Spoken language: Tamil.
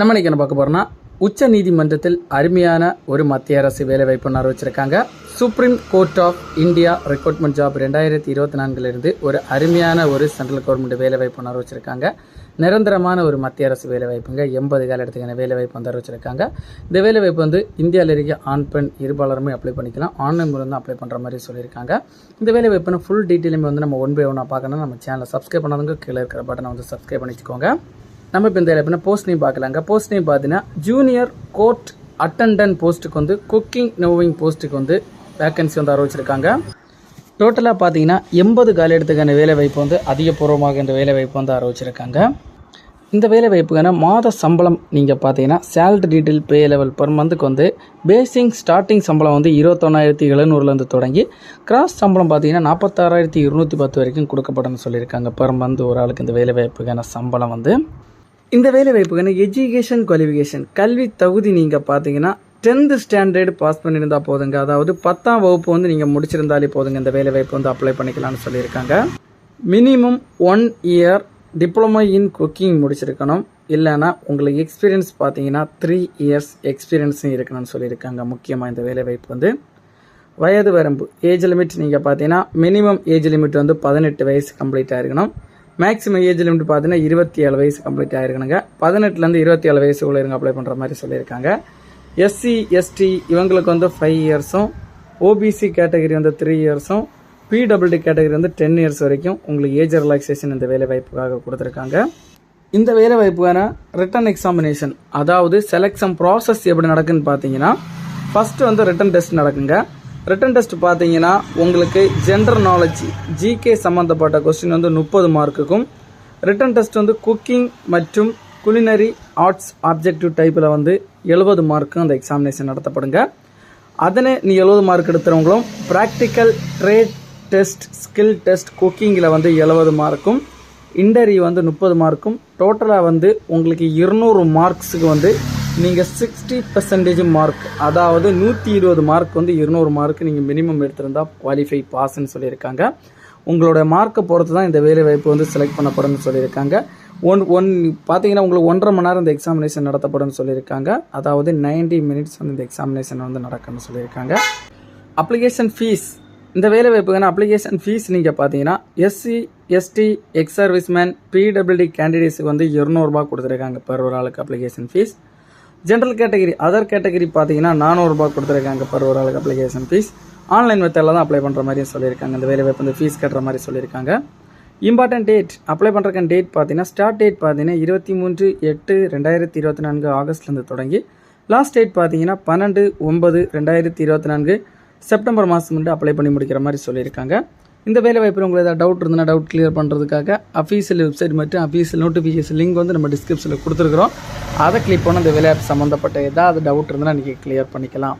நம்ம இன்னைக்கு என்ன பார்க்க போகிறோம்னா உச்ச நீதிமன்றத்தில் அருமையான ஒரு மத்திய அரசு வேலைவாய்ப்பு அறிவிச்சிருக்காங்க. Supreme court of India recruitment job ரெண்டாயிரத்தி இருபத்தி நான்குலேருந்து ஒரு அருமையான ஒரு சென்ட்ரல் கவர்மெண்ட் வேலைவாய்ப்பு அறிவிச்சிருக்காங்க. நிரந்தரமான ஒரு மத்திய அரசு வேலைவாய்ப்புங்க எண்பது கால இடத்துக்கான வேலைவாய்ப்பு வந்து அறிவிச்சிருக்காங்க. இந்த வேலைவாய்ப்பு வந்து இந்தியாவில் இருக்க ஆண் பெண் இருபாலருமே அப்ளை பண்ணிக்கலாம். ஆன்லைன் மூலம் தான் அப்ளை பண்ணுற மாதிரி சொல்லியிருக்காங்க. இந்த வேலைவாய்ப்புன்னு ஃபுல் டீட்டெயிலுமே வந்து நம்ம ஒன் பை ஒன்னாக பார்க்கணும் நம்ம சேனலை சப்ஸ்கிரைப் பண்ணாதவங்க கீழே இருக்கிற பட்டனை வந்து சப்ஸ்கிரைப் பண்ணிக்கோங்க. நம்ம இப்போ இந்த எப்படின்னா போஸ்ட் நேம் பார்க்கலாங்க. போஸ்ட் நேம் பார்த்தீங்கன்னா ஜூனியர் கோர்ட் அட்டண்டன்ட் போஸ்ட்டுக்கு வந்து குக்கிங் நோவிங் போஸ்ட்டுக்கு வந்து வேக்கன்சி வந்து அறிவிச்சிருக்காங்க. டோட்டலாக பார்த்தீங்கன்னா எண்பது கால இடத்துக்கான வேலை வாய்ப்பு வந்து அதிகபூர்வமாக இந்த வேலை வாய்ப்பு வந்து அறிவிச்சிருக்காங்க. இந்த வேலை வாய்ப்புக்கான மாத சம்பளம் நீங்கள் பார்த்தீங்கன்னா salary detail pay level per மந்த்துக்கு வந்து பேசிங் ஸ்டார்டிங் சம்பளம் வந்து இருபத்தொன்னாயிரத்தி எழுநூறுலேருந்து தொடங்கி கிராஸ் சம்பளம் பார்த்தீங்கன்னா நாற்பத்தாறாயிரத்தி இருநூற்றி பத்து வரைக்கும் கொடுக்கப்படும் சொல்லியிருக்காங்க. பர் மந்த் ஒரு ஆளுக்கு இந்த வேலை வாய்ப்புக்கான சம்பளம் வந்து. இந்த வேலை வாய்ப்புக்கான எஜுகேஷன் குவாலிஃபிகேஷன் கல்வி தகுதி நீங்கள் பார்த்தீங்கன்னா டென்த்து ஸ்டாண்டர்டு பாஸ் பண்ணியிருந்தா போதுங்க. அதாவது பத்தாம் வகுப்பு வந்து நீங்கள் முடிச்சிருந்தாலே போதுங்க. இந்த வேலை வாய்ப்பு வந்து அப்ளை பண்ணிக்கலாம்னு சொல்லியிருக்காங்க. Minimum one year diploma in cooking முடிச்சிருக்கணும். இல்லைன்னா உங்களுக்கு எக்ஸ்பீரியன்ஸ் பார்த்தீங்கன்னா த்ரீ இயர்ஸ் எக்ஸ்பீரியன்ஸும் இருக்கணும்னு சொல்லியிருக்காங்க. முக்கியமாக இந்த வேலை வாய்ப்பு வந்து. வயது வரம்பு ஏஜ் லிமிட் நீங்கள் பார்த்தீங்கன்னா மினிமம் ஏஜ் லிமிட் வந்து பதினெட்டு வயசு கம்ப்ளீட் இருக்கணும். மேக்ஸிமம் ஏஜ் லிமிட் பார்த்தீங்கன்னா இருபத்தி ஏழு வயசு கம்ப்ளீட் ஆயிருக்கணுங்க. பதினெட்டுலேருந்து இருபத்தி ஏழு வயசுக்குள்ள இருங்க அப்ளை பண்ணுற மாதிரி சொல்லியிருக்காங்க. எஸ்சி எஸ்டி இவங்களுக்கு வந்து ஃபைவ் இயர்ஸும் ஓபிசி கேட்டகரி வந்து த்ரீ இயர்ஸும் பிடபிள்டி கேட்டகரி வந்து டென் இயர்ஸ் வரைக்கும் உங்களுக்கு ஏஜ் ரிலாக்ஸேஷன் இந்த வேலை வாய்ப்புக்காக கொடுத்துருக்காங்க. இந்த வேலை வாய்ப்புக்கான ரிட்டன் எக்ஸாமினேஷன் அதாவது செலெக்ஷன் ப்ராசஸ் எப்படி நடக்குன்னு பார்த்தீங்கன்னா ஃபஸ்ட்டு வந்து ரிட்டன் டெஸ்ட் நடக்குங்க. ரிட்டன் டெஸ்ட் பார்த்தீங்கன்னா உங்களுக்கு ஜென்ரல் நாலேஜ் ஜிகே சம்மந்தப்பட்ட கொஸ்டின் வந்து முப்பது மார்க்குக்கும் ரிட்டன் டெஸ்ட் வந்து குக்கிங் மற்றும் குலினரி ஆர்ட்ஸ் ஆப்ஜெக்டிவ் டைப்பில் வந்து எழுபது மார்க்கும் அந்த எக்ஸாமினேஷன் நடத்தப்படுங்க. அதனே நீ எழுபது mark எடுத்துகிறவங்களும் practical trade test skill test குக்கிங்கில் வந்து எழுபது மார்க்கும் இன்டர்வியூ வந்து முப்பது மார்க்கும் டோட்டலாக வந்து உங்களுக்கு இருநூறு மார்க்ஸுக்கு வந்து நீங்கள் சிக்ஸ்டி பர்சன்டேஜ் மார்க் அதாவது நூற்றி இருபது மார்க் வந்து இருநூறு மார்க் நீங்கள் மினிமம் எடுத்திருந்தால் குவாலிஃபை பாஸ்ன்னு சொல்லியிருக்காங்க. உங்களோட மார்க்கை பொறுத்து தான் இந்த வேலை வாய்ப்பு வந்து செலக்ட் பண்ணப்படும்னு சொல்லியிருக்காங்க. ஒன் ஒன் பார்த்தீங்கன்னா உங்களுக்கு ஒன்றரை மணி நேரம் இந்த எக்ஸாமினேஷன் நடத்தப்படும்னு சொல்லியிருக்காங்க. அதாவது 90 மினிட்ஸ் வந்து இந்த எக்ஸாமினேஷன் வந்து நடக்கும்னு சொல்லியிருக்காங்க. அப்ளிகேஷன் ஃபீஸ் இந்த வேலை வாய்ப்புக்கான அப்ளிகேஷன் ஃபீஸ் நீங்கள் பார்த்தீங்கன்னா SC ST ex servicemen PWD கேண்டிடேட்ஸுக்கு வந்து இரநூறுபா கொடுத்துருக்காங்க per ஒரு ஆளுக்கு application fees general category other category பார்த்தீங்கன்னா நானூறுரூபா கொடுத்துருக்காங்க பர் ஒரு ஆளுக்கு அப்ளிகேஷன் ஃபீஸ் ஆன்லைன் மெத்தடில் தான் அப்ளை பண்ணுற மாதிரியும் சொல்லியிருக்காங்க. இந்த வேலை வாய்ப்பு வந்து ஃபீஸ் கட்டுற மாதிரி சொல்லியிருக்காங்க. இம்பார்ட்டன்ட் டேட் அப்ளை பண்ணுறக்கான டேட் பார்த்தீங்கன்னா ஸ்டார்ட் டேட் பார்த்தீங்கன்னா இருபத்தி மூன்று எட்டு ரெண்டாயிரத்தி இருபத்தி நான்கு ஆகஸ்ட்லேருந்து தொடங்கி லாஸ்ட் டேட் பார்த்தீங்கன்னா பன்னெண்டு ஒன்பது ரெண்டாயிரத்தி இருபத்தி நான்கு செப்டம்பர் மாதம் வந்து அப்ளை பண்ணி முடிக்கிற மாதிரி சொல்லியிருக்காங்க. இந்த வேலை வாய்ப்பில் உங்களுக்கு ஏதாவது டவுட் இருந்ததுன்னா டவுட் கிளியர் பண்ணுறதுக்காக அஃபீஷியல் வெப்சைட் மற்றும் அஃபீஷியல் நோட்டிஃபிகேஷன் லிங்க் வந்து நம்ம டிஸ்கிரிப்ஷனில் கொடுத்துருக்குறோம். அதை கிளிக் பண்ண இந்த வேலை சம்மந்தப்பட்ட ஏதாவது டவுட் இருந்ததுன்னா நீங்கள் கிளியர் பண்ணிக்கலாம்.